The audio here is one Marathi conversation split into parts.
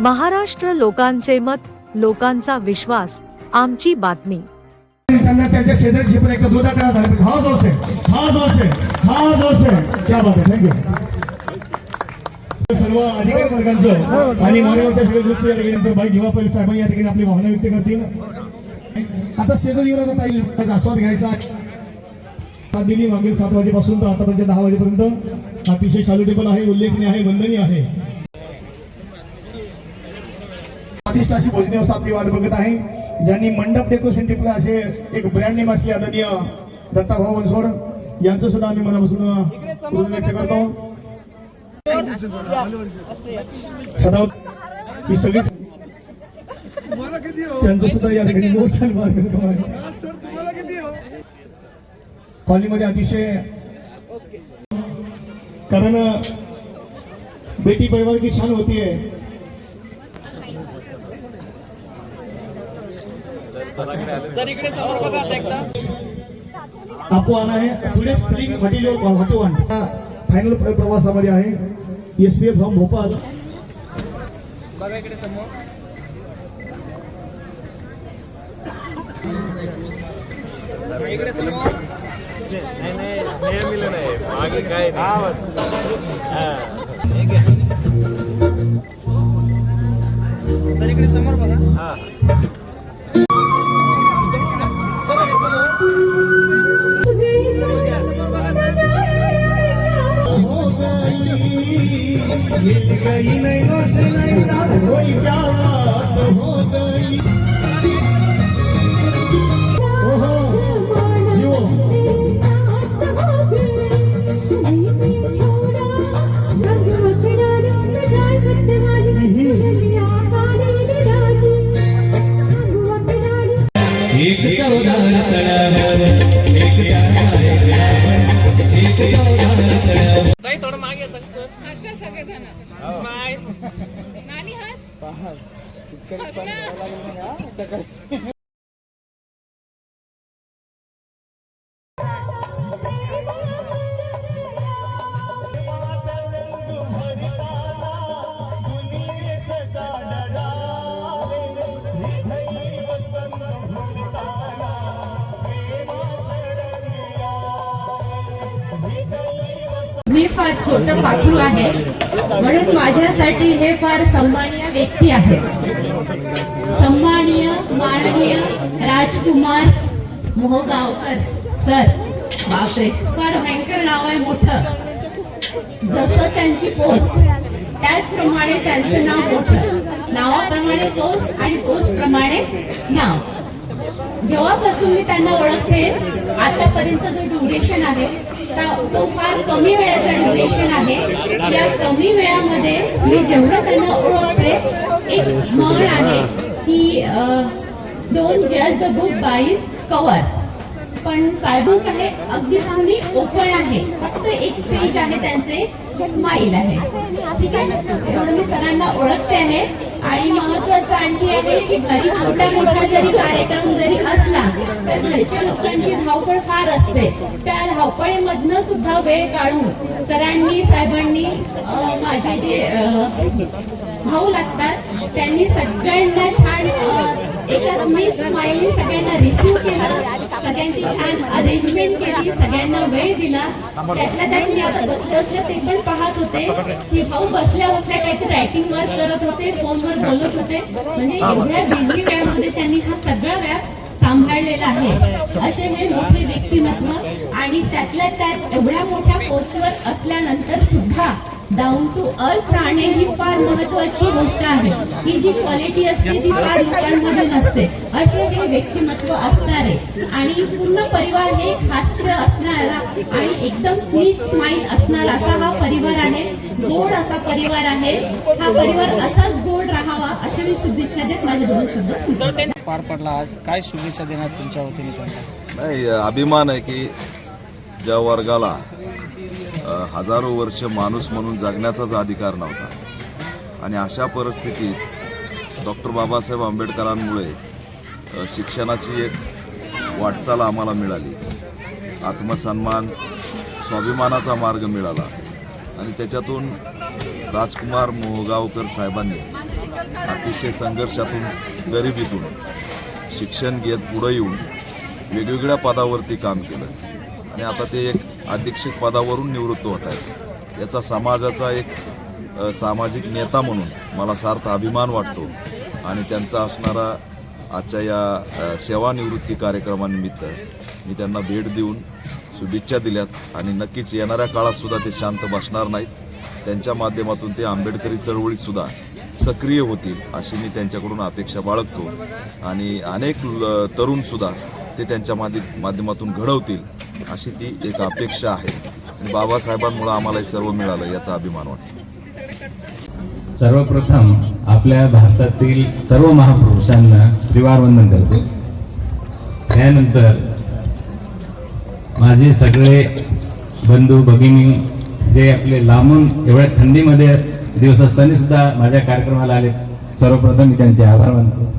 महाराष्ट्र लोकांचे मत लोकांचा विश्वास आमची बातमी. त्यांना त्यांच्या शेजारी एकदा जोरदार हा जोश आहे हा जोश आहे हा जोश आहे त्या थँक्यू सर्व अधिकारी वर्गांचं आणि मानवाच्या या ठिकाणी पहिले साहेब या ठिकाणी आपली भावना व्यक्त करतील. आता स्टेजवर येऊन आता ताई आस्वाद घ्यायचा दिली मागील सात वाजेपासून तर आतापर्यंत दहा वाजेपर्यंत. अतिशय सॅल्युटेबल आहे उल्लेखनीय आहे वंदनीय आहे. स्वादिष्ट अशी भोजनी आपली वाट बघत आहे. ज्यांनी मंडप डेकोरेशन टिपलं असे एक ब्रँड नेम असले आदरणीय दत्ताभाऊ बनसोड. यांचं सुद्धा आम्ही मनापासून व्यक्त करतो. ही सगळी त्यांचं सुद्धा या ठिकाणी कॉलनीमध्ये अतिशय कारण बेटी परिवार की छान होतीये. आपको आना है today spring material what you want final प्रवासामध्ये आहे. S P F from Bhopal बघा इकडे समोर. इकडे समोर. नाही नाही मागे काय सर इकडे समोर बघा. हा. सकाळी. फार छोट पाखरू आहे. म्हणून माझ्यासाठी हे फार सन्मानीय व्यक्ती आहे. सन्मानीय माननीय राजकुमार मोहगावकर सर. बापरे फार भयंकर नाव आहे मोठं. जसं त्यांची पोस्ट त्याचप्रमाणे त्यांचं नाव मोठं. नावाप्रमाणे पोस्ट आणि पोस्ट प्रमाणे नाव. जेव्हापासून मी त्यांना ओळखते आतापर्यंत जो ड्युरेशन आहे तो फार कमी वेळाचा ड्युरेशन आहे. या कमी वेळामध्ये मी जेवढं त्यांना ओळखते एक म्हण आहे की दोन जज द बुक बाईस कवर पण सायबुक आहे अगदी चांगली ओपन आहे. फक्त एक पेज आहे त्यांचे स्माईल आहे. ठीक आहे? एवढं मी सरांना ओळखते आहे. आणि महत्वाचं आणखी आहे की घरी छोटा मोठा जरी कार्यक्रम जरी असला तर घरच्या लोकांची धावपळ फार असते. त्या धावपळीमधनं सुद्धा वेळ काढून सरांनी साहेबांनी माझे जे भाऊ लागतात त्यांनी सगळ्यांना छान अं, एका स्मिथ सगळ्यांना रिसिव्ह केलं सगळ्यांची छान अरेंजमेंट केली सगळ्यांना वेळ दिला त्यातल्या त्यात मी आता बसले असले ते पण पाहत होते की भाऊ बसल्या बसल्या काहीतरी रायटिंग वर्क करत होते फोनवर बोलत होते म्हणजे एवढ्या बिझी वेळामध्ये त्यांनी हा सगळा व्याप सांभाळलेला आहे असे हे मोठे व्यक्तिमत्व आणि त्यातल्या त्यात एवढ्या मोठ्या पोस्टवर असल्यानंतर सुद्धा डाऊन टू अर्थ राहणे ही फार महत्वाची गोष्ट आहे. ही जी क्वालिटी असते ती फार लोकांमध्ये नसते. असे हे व्यक्तिमत्व असणारे आणि पूर्ण परिवार हे हास्य असणारा आणि एकदम स्मित स्माईल असणारा असा हा परिवार आहे. गोड असा परिवार आहे. हा परिवार असाच गोड राहावा अशी मी शुभेच्छा देत माझे दोन शब्द पार पडला आज. काय शुभेच्छा देणार तुमच्या वतीने त्यांना नाही अभिमान आहे की ज्या वर्गाला हजारो वर्ष माणूस म्हणून जगण्याचाच अधिकार नव्हता. आणि अशा परिस्थितीत डॉक्टर बाबासाहेब आंबेडकरांमुळे शिक्षणाची एक वाटचाल आम्हाला मिळाली. आत्मसन्मान स्वाभिमानाचा मार्ग मिळाला. आणि त्याच्यातून राजकुमार मोहगावकर साहेबांनी अतिशय संघर्षातून गरिबीतून शिक्षण घेत पुढं येऊन वेगवेगळ्या पदावरती काम केलं. आणि आता ते एक अधीक्षक पदावरून निवृत्त होत आहेत. याचा समाजाचा एक सामाजिक नेता म्हणून मला सार्थ अभिमान वाटतो. आणि त्यांचा असणारा आजच्या या सेवानिवृत्ती कार्यक्रमानिमित्त मी त्यांना भेट देऊन शुभेच्छा दिल्यात. आणि नक्कीच येणाऱ्या काळातसुद्धा ते शांत बसणार नाहीत. त्यांच्या माध्यमातून ते आंबेडकरी चळवळीतसुद्धा सक्रिय होतील अशी मी त्यांच्याकडून अपेक्षा बाळगतो. आणि अनेक ल- ते त्यांच्या माध्यमातून घडवतील अशी ती एक अपेक्षा आहे. आणि बाबासाहेबांमुळे आम्हाला हे सर्व मिळालं याचा अभिमान वाटतो. सर्वप्रथम आपल्या भारतातील सर्व महापुरुषांना त्रिवार वंदन करतो. त्यानंतर माझे सगळे बंधू भगिनी जे आपले लांबून एवढ्या थंडीमध्ये दिवस असताना सुद्धा माझ्या कार्यक्रमाला आले सर्वप्रथम मी त्यांचे आभार मानतो.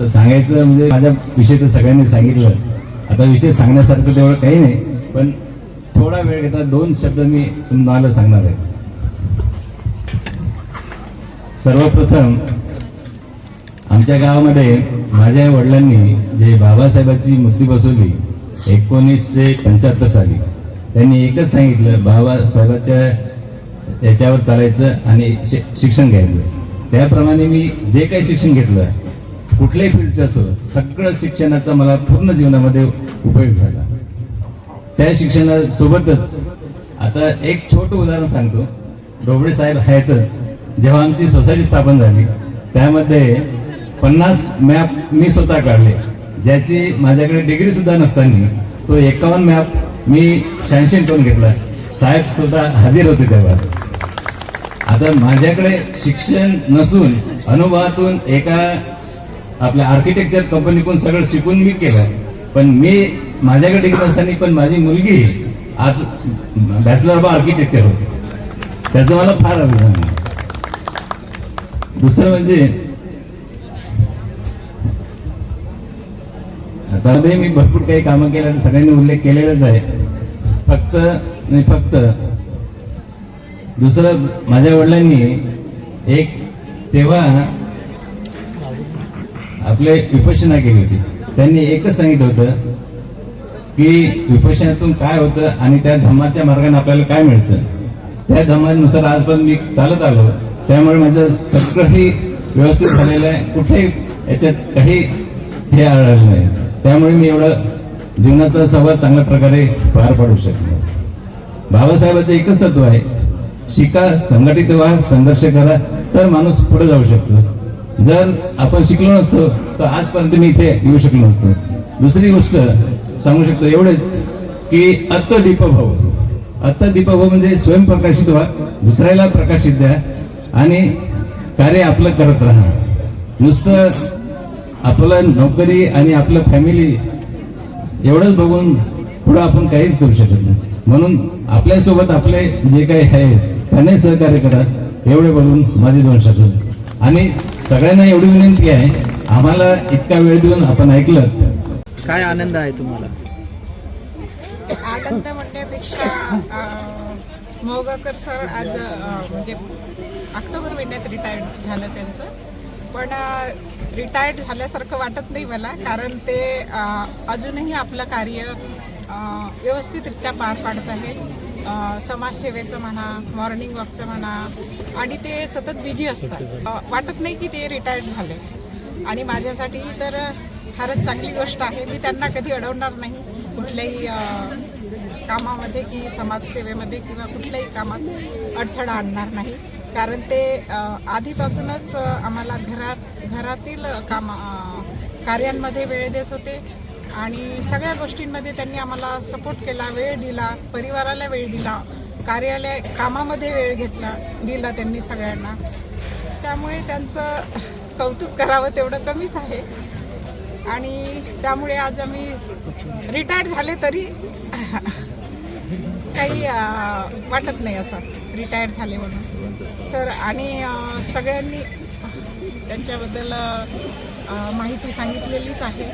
तर सांगायचं म्हणजे माझ्या विषय तर सगळ्यांनी सांगितलं. आता विषय सांगण्यासारखं तेवढं काही नाही पण थोडा वेळ घेता दोन शब्द मी तुम्हाला सांगणार आहे. सर्वप्रथम आमच्या गावामध्ये माझ्या वडिलांनी जे बाबासाहेबांची मूर्ती बसवली एकोणीसशे पंच्याहत्तर साली. त्यांनी एकच सांगितलं बाबासाहेबाच्या याच्यावर चालायचं आणि शि- शिक्षण घ्यायचं. त्याप्रमाणे मी जे काही शिक्षण घेतलं कुठल्याही फील्डचं असो सगळं शिक्षणाचा मला पूर्ण जीवनामध्ये उपयोग झाला. त्या शिक्षणासोबतच आता एक छोटं उदाहरण सांगतो. डोबळे साहेब आहेतच जेव्हा आमची सोसायटी स्थापन झाली त्यामध्ये पन्नास मॅप मी स्वतः काढले. ज्याची माझ्याकडे डिग्री सुद्धा नसताना तो एकावन्न मॅप मी शहाऐंशी करून घेतला. साहेब सुद्धा हजर होते तेव्हा. आता माझ्याकडे शिक्षण नसून अनुभवातून एका आपल्या आर्किटेक्चर कंपनीकडून सगळं शिकून मी केलं पण मी माझ्याकडे घेत असताना पण माझी मुलगी आज बॅचलर ऑफ आर्किटेक्चर होती. त्याचं मला फार अभिमान दुसरं म्हणजे आता मी भरपूर काही कामं केल्या सगळ्यांनी उल्लेख केलेलाच आहे. फक्त नाही फक्त दुसरं माझ्या वडिलांनी एक तेव्हा आपले विपश्यना केली होती. त्यांनी एकच सांगितलं होतं की विपश्यनातून काय होतं आणि त्या धर्माच्या मार्गाने आपल्याला काय मिळतं. त्या धर्मानुसार आजपर्यंत मी चालत आलो. त्यामुळे माझं सगळंही व्यवस्थित झालेलं आहे. कुठेही याच्यात काही हे आढळलं नाही. त्यामुळे मी एवढं जीवनाचा संवाद चांगल्या प्रकारे पार पाडू शकलो. बाबासाहेबाचं एकच तत्व आहे शिका संघटित व्हा संघर्ष करा तर माणूस पुढे जाऊ शकतो. जर आपण शिकलो नसतो तर आजपर्यंत मी इथे येऊ शकलो नसतो. दुसरी गोष्ट सांगू शकतो एवढेच की अत्त दीपभाव. अत्त दीपभाव म्हणजे स्वयंप्रकाशित व्हा दुसऱ्याला प्रकाशित द्या आणि कार्य आपलं करत राहा. नुसतं आपलं नोकरी आणि आपलं फॅमिली एवढंच बघून पुढं आपण काहीच करू शकत नाही. म्हणून आपल्यासोबत आपले जे काही आहे त्यांनाही सहकार्य करा एवढे बोलून माझे दोन शब्द. आणि सगळ्यांना एवढी विनंती आहे आम्हाला इतका वेळ देऊन आपण ऐकलं. काय आनंद आहे तुम्हाला? आनंद म्हणण्यापेक्षा मोगाकर सर आज अं, म्हणजे ऑक्टोबर महिन्यात रिटायर्ड झालं त्यांचं. पण रिटायर्ड झाल्यासारखं वाटत नाही मला कारण ते अजूनही आपलं कार्य व्यवस्थितरित्या पार पाडत आहे समाजसेवेचं म्हणा मॉर्निंग वॉकचं म्हणा आणि ते सतत बिझी असतात. वाटत नाही की ते रिटायर्ड झाले. आणि माझ्यासाठी तर फारच चांगली गोष्ट आहे. मी त्यांना कधी अडवणार नाही. कुठल्याही कामामध्ये की समाजसेवेमध्ये किंवा कुठल्याही कामात अडथळा आणणार नाही. कारण ते आधीपासूनच आम्हाला घरात घरातील कामा कार्यांमध्ये वेळ देत होते. आणि सगळ्या गोष्टींमध्ये त्यांनी आम्हाला सपोर्ट केला वेळ दिला परिवाराला वेळ दिला कार्यालय कामामध्ये वेळ घेतला दिला त्यांनी सगळ्यांना. त्यामुळे त्यांचं कौतुक करावं तेवढं कमीच आहे. आणि त्यामुळे आज आम्ही रिटायर्ड झाले तरी काही वाटत नाही असं रिटायर्ड झाले म्हणून. सर आणि सगळ्यांनी त्यांच्याबद्दल माहिती सांगितलेलीच आहे.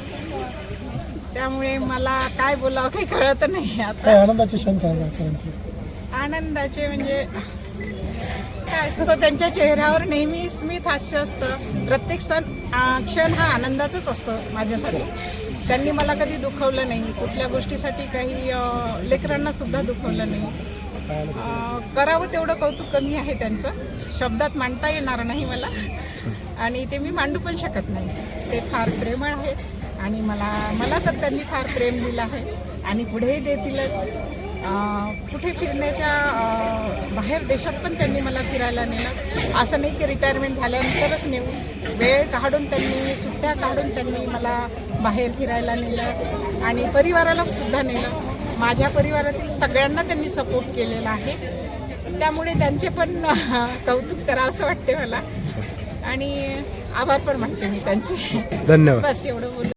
त्यामुळे मला काय बोलावं काही कळत नाही काय आता आनंदाचे क्षण सांगा सरांचे. आनंदाचे म्हणजे काय असतं त्यांच्या चेहऱ्यावर नेहमी स्मित हास्य असतं. प्रत्येक सण आ, क्षण हा आनंदाचाच असतो माझ्यासाठी. त्यांनी मला कधी दुखवलं नाही. कुठल्या गोष्टीसाठी काही अ, लेकरांना सुद्धा दुखवलं नाही. अ, करावं तेवढं कौतुक कमी आहे त्यांचं. शब्दात मांडता येणार नाही मला. आणि ते मी मांडू पण शकत नाही. ते फार प्रेमळ आहेत. आणि मला मला तर त्यांनी फार प्रेम दिलं आहे. आणि पुढेही देतीलच. कुठे फिरण्याच्या बाहेर देशात पण त्यांनी मला फिरायला नेलं. असं नाही की रिटायरमेंट झाल्यानंतरच नेऊ. वेळ काढून त्यांनी सुट्ट्या काढून त्यांनी मला बाहेर फिरायला नेलं. आणि परिवाराला सुद्धा नेलं. माझ्या परिवारातील सगळ्यांना त्यांनी सपोर्ट केलेला आहे. त्यामुळे त्यांचे पण कौतुक करावं असं वाटते मला. आणि आभार पण मानते मी त्यांचे. धन्यवाद. बस एवढं बोलू